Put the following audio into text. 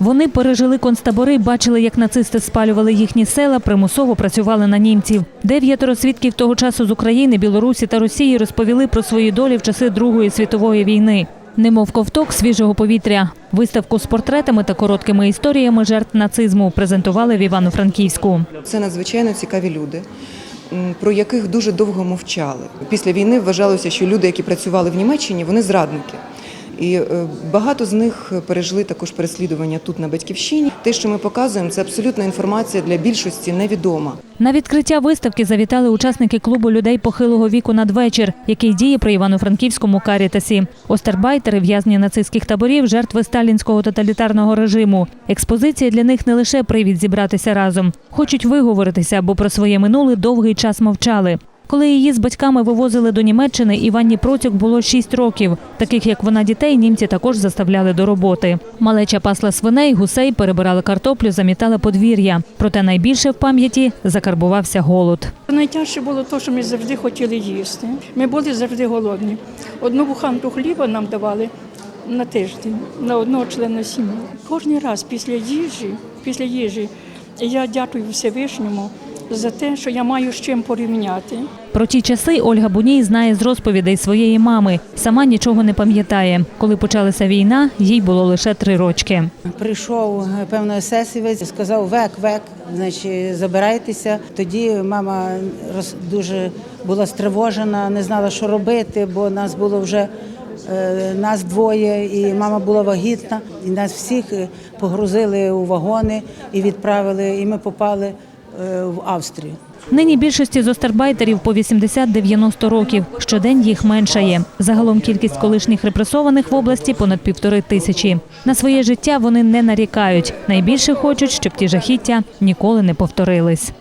Вони пережили концтабори, бачили, як нацисти спалювали їхні села, примусово працювали на німців. Дев'ятеро свідків того часу з України, Білорусі та Росії розповіли про свої долі в часи Другої світової війни. Немов ковток свіжого повітря. Виставку з портретами та короткими історіями жертв нацизму презентували в Івано-Франківську. Це надзвичайно цікаві люди, про яких дуже довго мовчали. Після війни вважалося, що люди, які працювали в Німеччині, вони зрадники. І е, багато з них пережили також переслідування тут на батьківщині. Те, що ми показуємо, це абсолютна інформація для більшості невідома. На відкриття виставки завітали учасники клубу людей похилого віку надвечір, який діє при Івано-Франківському карітасі. Остербайтери, в'язні нацистських таборів, жертви сталінського тоталітарного режиму. Експозиція для них не лише привід зібратися разом, хочуть виговоритися, бо про своє минуле довгий час мовчали. Коли її з батьками вивозили до Німеччини, Іванні Процюк було 6 років. Таких як вона дітей німці також заставляли до роботи. Малеча пасла свиней, гусей, перебирали картоплю, замітали подвір'я. Проте найбільше в пам'яті закарбувався голод. Найтяжче було те, що ми завжди хотіли їсти. Ми були завжди голодні. Одну буханку хліба нам давали на тиждень на одного члена сім'ї. Кожен раз після їжі, після їжі я дякую Всевишньому за те, що я маю з чим порівняти. Про ті часи Ольга Буній знає з розповідей своєї мами. Сама нічого не пам'ятає. Коли почалася війна, їй було лише три рочки. Прийшов е, певно есесівець, сказав век, век, значить, забирайтеся. Тоді мама роз, дуже була стривожена, не знала, що робити, бо нас було вже е, нас двоє, і мама була вагітна. І нас всіх е, погрузили у вагони і відправили, і ми попали в Австрії. Нині більшості з остербайтерів по 80-90 років. Щодень їх меншає. Загалом кількість колишніх репресованих в області понад півтори тисячі. На своє життя вони не нарікають. Найбільше хочуть, щоб ті жахіття ніколи не повторились.